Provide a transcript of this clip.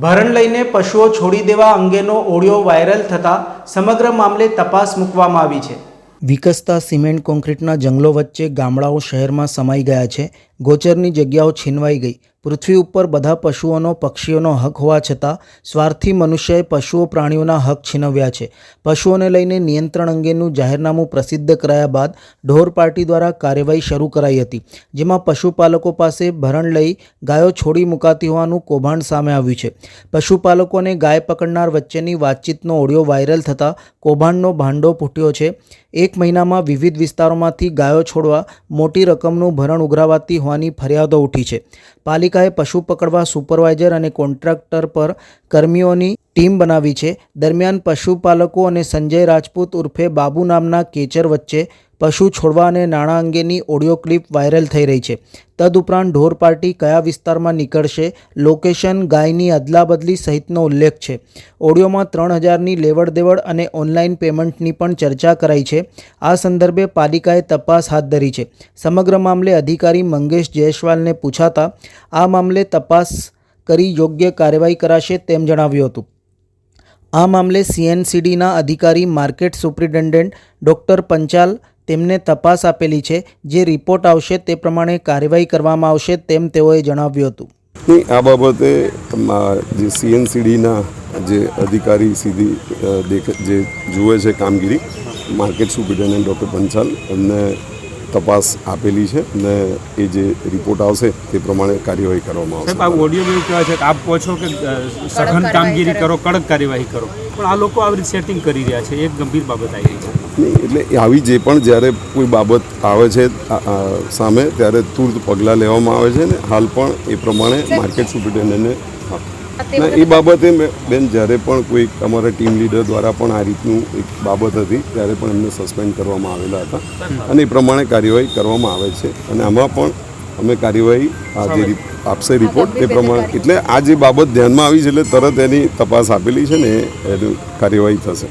ભરણ લઈને પશુઓ છોડી દેવા અંગેનો ઓડિયો વાયરલ થતાં સમગ્ર મામલે તપાસ મૂકવામાં આવી છે. વિકસતા સિમેન્ટ કોન્ક્રીટના જંગલો વચ્ચે ગામડાઓ શહેરમાં સમાઈ ગયા છે. ગોચરની જગ્યાઓ છીનવાઈ ગઈ. પૃથ્વી ઉપર બધા પશુઓનો, પક્ષીઓનો હક હોવા છતાં સ્વાર્થી મનુષ્યએ પશુઓ પ્રાણીઓના હક છીનવ્યા છે. પશુઓને લઈને નિયંત્રણ અંગેનું જાહેરનામું પ્રસિદ્ધ કરાયા બાદ ઢોર પાર્ટી દ્વારા કાર્યવાહી શરૂ કરાઈ હતી, જેમાં પશુપાલકો પાસે ભરણ લઈ ગાયો છોડી મુકાતી હોવાનું કૌભાંડ સામે આવ્યું છે. પશુપાલકો અને ગાય પકડનાર વચ્ચેની વાતચીતનો ઓડિયો વાયરલ થતાં કૌભાંડનો ભાંડો ફૂટ્યો છે. એક મહિનામાં વિવિધ વિસ્તારોમાંથી ગાયો છોડવા મોટી રકમનું ભરણ ઉઘરાવાતી હોવાની ફરિયાદો ઉઠી છે. પાલિકાએ પશુ પકડવા સુપરવાઇઝર અને કોન્ટ્રાક્ટર પર કર્મીઓની ટીમ બનાવી છે. દરમિયાન પશુપાલકો અને સંજય રાજપૂત ઉર્ફે બાબુ નામના કેચર વચ્ચે પશુ છોડવા અને નાણાં અંગેની ઓડિયો ક્લિપ વાયરલ થઈ રહી છે. તદુપરાંત ઢોર પાર્ટી કયા વિસ્તારમાં નીકળશે, લોકેશન, ગાયની અદલાબદલી સહિતનો ઉલ્લેખ છે. ઓડિયોમાં ત્રણ હજારની લેવડ દેવડ અને ઓનલાઈન પેમેન્ટની પણ ચર્ચા કરાઈ છે. આ સંદર્ભે પાલિકાએ તપાસ હાથ ધરી છે. સમગ્ર મામલે અધિકારી મંગેશ જયસ્વાલને પૂછાતા, આ મામલે તપાસ કરી યોગ્ય કાર્યવાહી કરાશે તેમ જણાવ્યું હતું. આ મામલે સીએનસીડીના અધિકારી માર્કેટ સુપ્રિન્ટેન્ડન્ટ ડૉક્ટર પંચાલ તેમને તપાસ આપેલી છે. જે રિપોર્ટ આવશે તે પ્રમાણે કાર્યવાહી કરવામાં આવશે તેમ તેઓએ જણાવ્યું હતું. નહીં આ બાબતે જે સીએનસીડીના જે અધિકારી સીધી દેખ જે જુએ છે કામગીરી માર્કેટ સુપ્રિન્ટેન્ડન્ટ ડૉક્ટર પંચાલ એમને તપાસ આપેલી છે અને એ જે રિપોર્ટ આવશે તે પ્રમાણે કાર્યવાહી કરવામાં આવશે. આ ઓડિયો બી કહેવાય છે. કે આપ કહો છો કે સઘન કામગીરી કરો. કડક કાર્યવાહી કરો. પણ આ લોકો આવી રીતે સેટિંગ કરી રહ્યા છે. એક ગંભીર બાબત આવી રહી છે. નહીં એટલે આવી જે પણ જ્યારે કોઈ બાબત આવે છે સામે ત્યારે તુરત પગલાં લેવામાં આવે છે ને હાલ પણ એ પ્રમાણે માર્કેટ સુપ્રિન્ટેન્ડન્ટને ના એ બાબતે મે- બેન જ્યારે પણ કોઈ અમારા ટીમ લીડર દ્વારા પણ આ રીતનું એક બાબત હતી ત્યારે પણ એમને સસ્પેન્ડ કરવામાં આવેલા હતા. અને એ પ્રમાણે કાર્યવાહી કરવામાં આવે છે. અને આમાં પણ અમે કાર્યવાહી આ જે આપશે રિપોર્ટ તે પ્રમાણે એટલે આ જે બાબત ધ્યાનમાં આવી છે એટલે તરત એની તપાસ આપેલી છે ને એની કાર્યવાહી થશે.